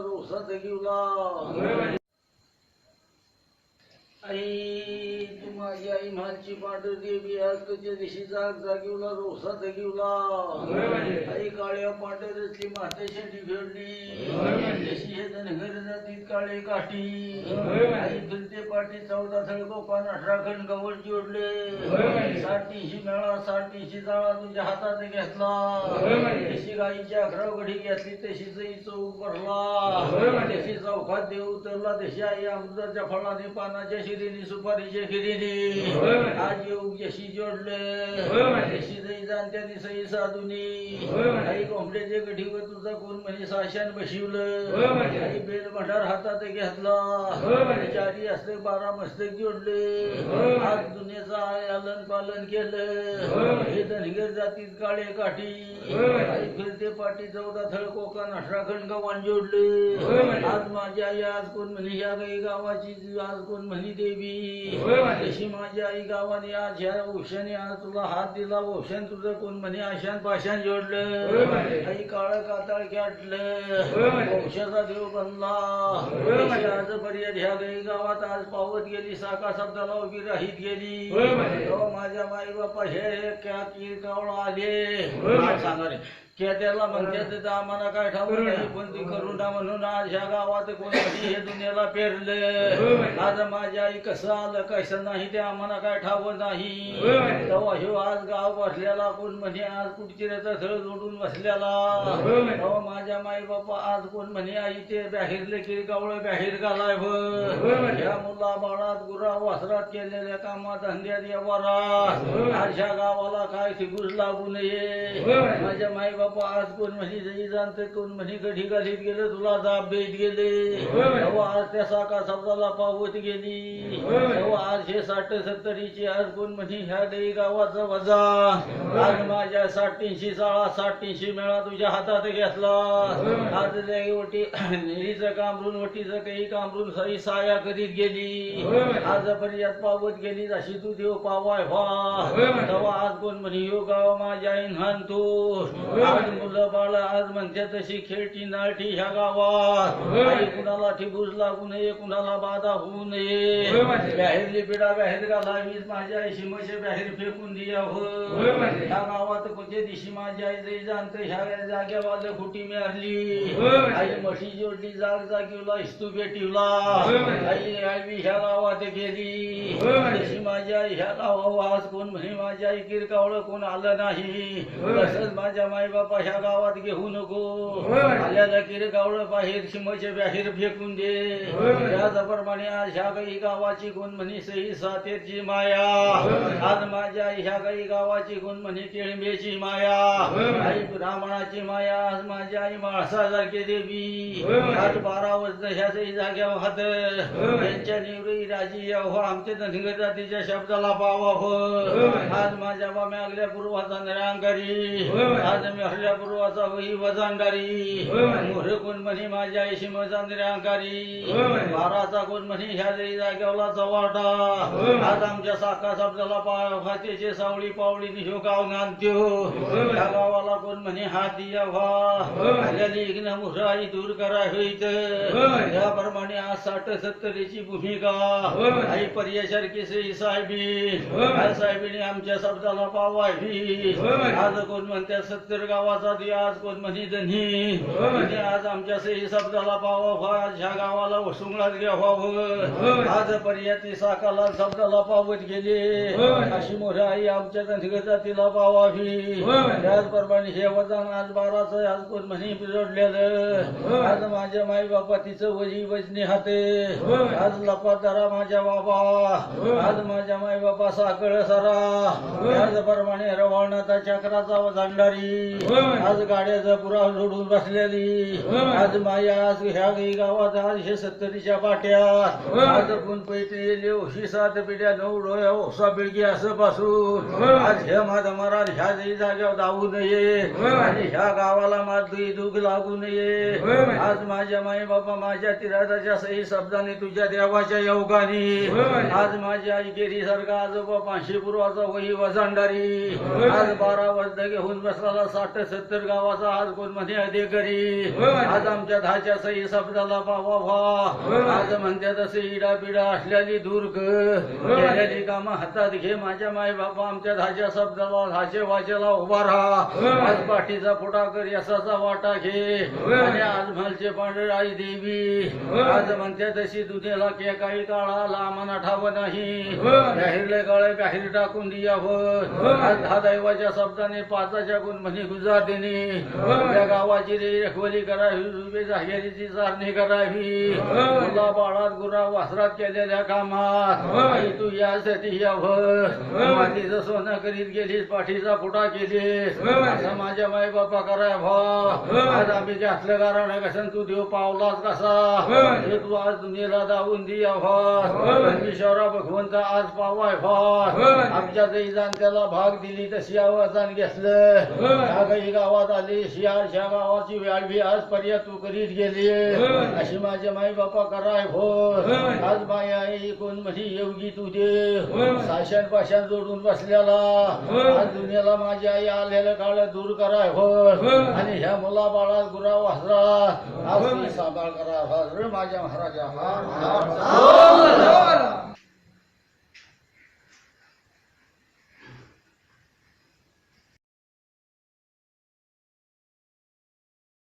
रोसा दूल माझी पांढरी देवी आज तुझ्या दिशी जाग जागिवला रोसा जगिवला आई काळ्या पांढऱ्यातली मातेशी फेडली. जशी हे धनगर जातीत काळे काठी. आई फिरते पाठी चौदा थळको पान अठरा खंड गवळ जोडले. साठ तीनशे मेळा साठ तीनशे जाळा तुझ्या हातात घेतला. जशी गाईची अकरा गडी घेतली तशी जई चौक भरला. तशी चौकात देव उतरला तशी आई अमृताच्या फळाने पानाच्या शिरीने सुपारीच्या खिरीने. आज येऊ जशी जोडले. जशी जई जाणत्याने सई साधुनी. गठीवर तुझा कोण म्हणजे साशान बशिवलं. आई बेल भंडार हातात घेतला. चारी असले बारा मस्तक जोडले. आज दुनियाचा आलन पालन केलं. हे धनगर जातीत काळे काठी. आई फिरते पाठी चौदा थळ कोकण अठरा खंड गावान जोडले आज माझी आई आज कोण म्हणे या गाई गावाची आज कोण म्हणी देवी. तशी माझी आई गावाने आज ह्या औषाने आज तुला हात दिला औषण तुझं कोण म्हणे आशान पाशान जोडलं. आई काळ कातळ खेटलं औषधा देव बनला. आज पर्यंत ह्या गाई गावात आज पावत गेली साका शब्दाला उभी राहीत गेली. माझ्या माई बापा हे हे क्या की कावळ आले सांगा रे. त्याला म्हणतात आम्हाला काय ठाऊक नाही पण ती करुणा म्हणून आज ह्या गावात कोणी हे दुनियाला पेरलं? आज माझ्या आई कसं आलं कसं नाही ते आम्हाला काय ठाऊक नाही. तेव्हा ह्यो आज गाव बसलेला कोण म्हणे आज कुठची त्याचा थळ जोडून बसलेला. तेव्हा माझ्या माई बापा आज कोण म्हणे आई ते बाहेरले की गावळ बाहेर घालाय ह्या मुला बाळात गुरा वासरात केलेल्या कामात धंद्यात व्यवहारात आज ह्या गावाला काय थिगूस लागू नये. माझ्या माई बापा आज कोण म्हणे जई जाणते कोण म्हणे गढी गालीत गेले तुला दाब बेत गेले. तेव्हा आज त्या साका शब्दाला पावत गेली. तेव्हा आज हे साठ सत्तरीची आज कोण म्हणे ह्या गाई गावाचा वजा. आज माझ्या साठ तीनशे साळा साठ तीनशे मेळा तुझ्या हातात घेतला. आज वटी निरीचं कामरून वटीचं काही कामरून सई साया करीत गेली. आज पर्यंत पावत गेली जशी तू देव पावाय व्हा. आज कोण म्हणे यो गाव माझ्या आईन हाणतो आज मुलं बाळ आज म्हणते तशी खेळती नाळटी ह्या गावात. आई कुणाला ठिबूज लागू नये कुणाला बाधा होऊ नये. बाहेरली पिढा बाहेर घालावी माझ्या आई शिमशे बाहेर फेकून दिया हो. ह्या गावात कोणत्या दिवशी माझी आई जाणते ह्या जाग्यावाले खुटी मारली आई म्हशी जोडली जाग जागीवला इस्तू बेटीवला आई आई ह्या गावात गेली. तशी माझी आई ह्या गावा आज कोण म्हणे माझी आई किरकावळ कोण आलं नाही. तसंच माझ्या माई बापा ह्या गावात घेऊ नको. आल्याला किरकावळ बाहेर शिमचे बाहेर फेकून दे. त्याचप्रमाणे आज ह्या गाई गावाची कोण म्हणे सही सातेची माया. आज माझ्या आई ह्या गाई गावाची कोण म्हणे केळंबेची माया. आई ब्राह्मणाची माया. आज माझी आई माणसासारखी देवी आज बारा वर्ष ह्या सही जाग्यावर हात. त्यांच्या निवडी राजी यावं आमच्या धनगर जातीच्या शब्दाला पावावं आज माझ्या बाम्या अगल्या पूर्वाचा निरांकारी. आज मी हरल्या पूर्वाचा वही वजांडारी मोर कोण म्हणे माझ्या आईशी मजा निरांकारी. बाराचा कोण म्हणे ह्या जरी जाग्यावला चवाटा. आज आमच्या साखा शब्दाला पावातीचे सावळी पावळी निशो गाव नांत्यो ह्या. गावाला कोण म्हणे हात व्हा. मुराई दूर करा होईत याप्रमाणे आज साठ सत्तरीची भूमिका. आई पर्यासारखी श्री साहेबी. साहेबीने आमच्या शब्दाला पावावी आज कोण म्हणतात सत्तर गावाचा ती आज कोण म्हणे धनी. आज आमच्या सही शब्दाला पावा आज ह्या गावाला वसुंगलात घ्यावावं आज पर्याती साकाला शब्दाला पावत गेले. अशी मोठ्या आई आमच्या धनगता तिला पावावी त्याचप्रमाणे हे वजन आज बाराचं आज कोण म्हणे जोडलेलं. आज माझ्या माई बापा तिचं वजी वजनी हाते. आज लपादारा माझ्या बाबा. आज माझ्या माई बापा साकळ सरा त्याचप्रमाणे रवानाचा चक्राचा वजांडारी आज गाड्याचा पुराव जोडून बसलेली. आज माया आज ह्या गावात आज हे सत्तरीच्या पाट्या. आज पैठी येले ओशी सात पिढ्या नऊ डोळ्या ओसा बिळगी असं पासून. आज हे माझा महाराज ह्या जरी जाग्यावर धावू नये. आणि ह्या गावाला माझी दुःख लागू नये. आज माझ्या माई बाबा माझ्या तिराजाच्या सही शब्दाने तुझ्या देवाच्या योगाने. आज माझी आई गेली सारखा आजोबा पाचशे पूर्वाचा वही वजांडारी. आज बारा वर्ष घेऊन बसला साठ सत्तर गावाचा आज कोण म्हणे अधिकारी. आज आमच्या दहाच्या सही शब्दाला होय. भा आज म्हणतात असे इडा पिडा असलेली दूर कर होय. केलेली कामं हातात घे माझ्या माय बाबा आमच्या दहाच्या शब्दाला दहाचे वाचेला उभा राहा. आज पाठीचा फुटा कर यशाचा वाटा घे होय. आणि आज म्हणचे पांढरे आई देवी. आज म्हणते तशी दुधेला के काही काळाला आम्हाला ठावं नाही होय. बाहेरले काळे बाहेर टाकून होय. आज दहा दैवाच्या शब्दाने पाचाच्या गुण म्हणे गुजार देणे. त्या गावाची रे रखवली करावी रुबे जागेरीची चारणी करावी. मुला बाळात गुरा वासरात केलेल्या कामात तू यासाठी होय. मातीचं सोनं करीत गेलीस पाठीचा फुटा केलीस. असं माझ्या माई बापा कराय भा होय. आज आम्ही घातलं कारण कसं तू देव पावलास कसा होय. हे तू आज दुनियेला दावून होय. परमेश्वरा भगवंत आज पावाय होय. आमच्या जई त्याला भाग दिली तशी आवाजान घेतलं होय. ह्या काही गावात आली शियारच्या गावाची व्याळवी आज पर्यंत तू करीत गेली होय. अशी माझे माई बापा कराय भो होय. आज माई आई कोण म्हणी योगी तू दे होय. साशान पाशान जोडून बसलेला होय. आज दुनियाला माझी आई आलेलं काळ दूर कराय हो होय. आणि ह्या मुला बाळा गुराव हजरा आज साबाळ सांभाळ करा. रे माझ्या महाराजा हा, हो, हो, हो.